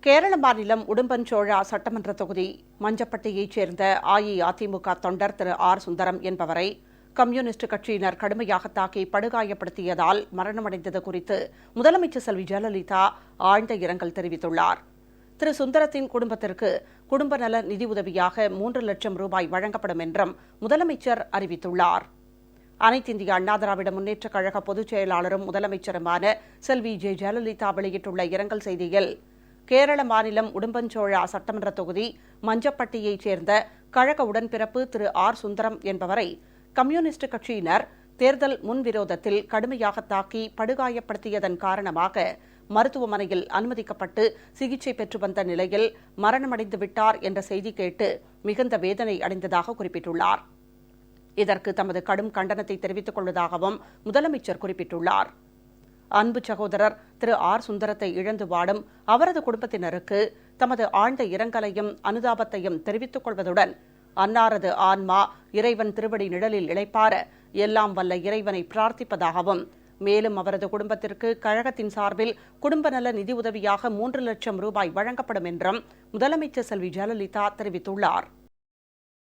கேரள மாநிலம் உடும்பன்சோழா சட்டமன்ற தொகுதி மஞ்சப்பட்டியைச் சேர்ந்த அஇஅதிமுக தொண்டர் திரு ஆர் சுந்தரம் என்பவரை கம்யூனிஸ்ட் கட்சியினர் கடுமையாக தாக்கி படுகாயப்படுத்தியதால் மரணமடைந்தது குறித்து முதலமைச்சர் செல்வி ஜெயலலிதா ஆழ்ந்த இரங்கல் தெரிவித்துள்ளார். திரு சுந்தரத்தின் குடும்பத்திற்கு குடும்ப நல நிதி உதவியாக மூன்று லட்சம் ரூபாய் வழங்கப்படும் என்றும் முதலமைச்சர் அறிவித்துள்ளார். அனைத்து இந்திய அண்ணா திராவிட முன்னேற்றக் கழக பொதுச் செயலாளரும் முதலமைச்சருமான செல்வி ஜெ ஜெயலலிதா வெளியிட்டுள்ள இரங்கல் செய்தியில் கேரள மாநிலம் உடும்பஞ்சோழா சட்டமன்ற தொகுதி மஞ்சப்பட்டியைச் சேர்ந்த கழக உடன்பிறப்பு திரு ஆர் சுந்தரம் என்பவரை கம்யூனிஸ்ட் கட்சியினர் தேர்தல் முன்விரோதத்தில் கடுமையாக தாக்கி படுகாயப்படுத்தியதன் காரணமாக மருத்துவமனையில் அனுமதிக்கப்பட்டு சிகிச்சை பெற்று வந்த நிலையில் மரணமடைந்து விட்டார் என்ற செய்தி கேட்டு மிகுந்த வேதனை அடைந்ததாக குறிப்பிட்டுள்ளார். இதற்கு தமது கடும் கண்டனத்தை தெரிவித்துக் கொள்வதாகவும் முதலமைச்சர் குறிப்பிட்டுள்ளார். அன்பு சகோதரர் திரு ஆர் சுந்தரத்தை இழந்து வாடும் அவரது குடும்பத்தினருக்கு தமது ஆழ்ந்த இரங்கலையும் அனுதாபத்தையும் தெரிவித்துக் கொள்வதுடன் அன்னாரது ஆன்மா இறைவன் திருவடி நிழலில் இளைப்பார எல்லாம் வல்ல இறைவனை பிரார்த்திப்பதாகவும் மேலும் அவரது குடும்பத்திற்கு கழகத்தின் சார்பில் குடும்ப நல நிதி உதவியாக மூன்று லட்சம் ரூபாய் வழங்கப்படும் என்றும் முதலமைச்சர் செல்வி ஜெயலலிதா தெரிவித்துள்ளார்.